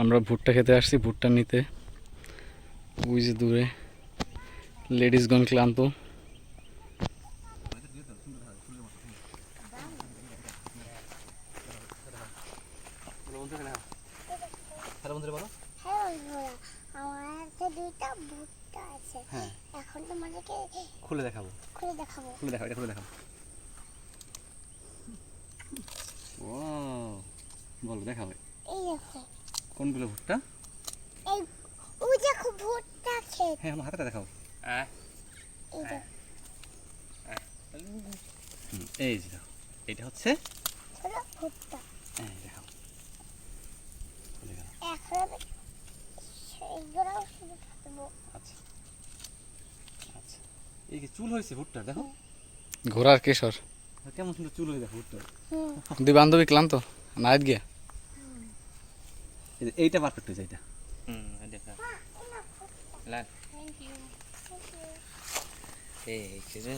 আমরা ভুট্টা খেতে আসছি ভুট্টা নিতে। ওই যে দূরে। লেডিসগণ ক্লান্ত। হ্যাঁ। হ্যাঁ খুলে দেখাবো। খুলে দেখাবো খুলে দেখাও এটা খুলে দেখাও ও বলো দেখাও এই দেখো কোনগুলো ভুট্টা? এই ওই দেখো ভুট্টা ক্ষেত হ্যাঁ আমার হাতে দেখাও। এই যে। দেখো এটা হচ্ছে? ভুট্টা। হ্যাঁ দেখাও। আচ্ছা। আচ্ছা। এই যে চুল হয়েছে ভুট্টার দেখো। ঘোড়ার কেশর। কেমন সুন্দর চুল হয়ে দেখো ভুট্টার। হুম। দুই বান্ধবী ক্লান্ত নাইট গিয়া। যে এইটা পারফেক্ট হয়েছে এটা হুম দেখা লাল থ্যাংক ইউ থ্যাংক ইউ এই রে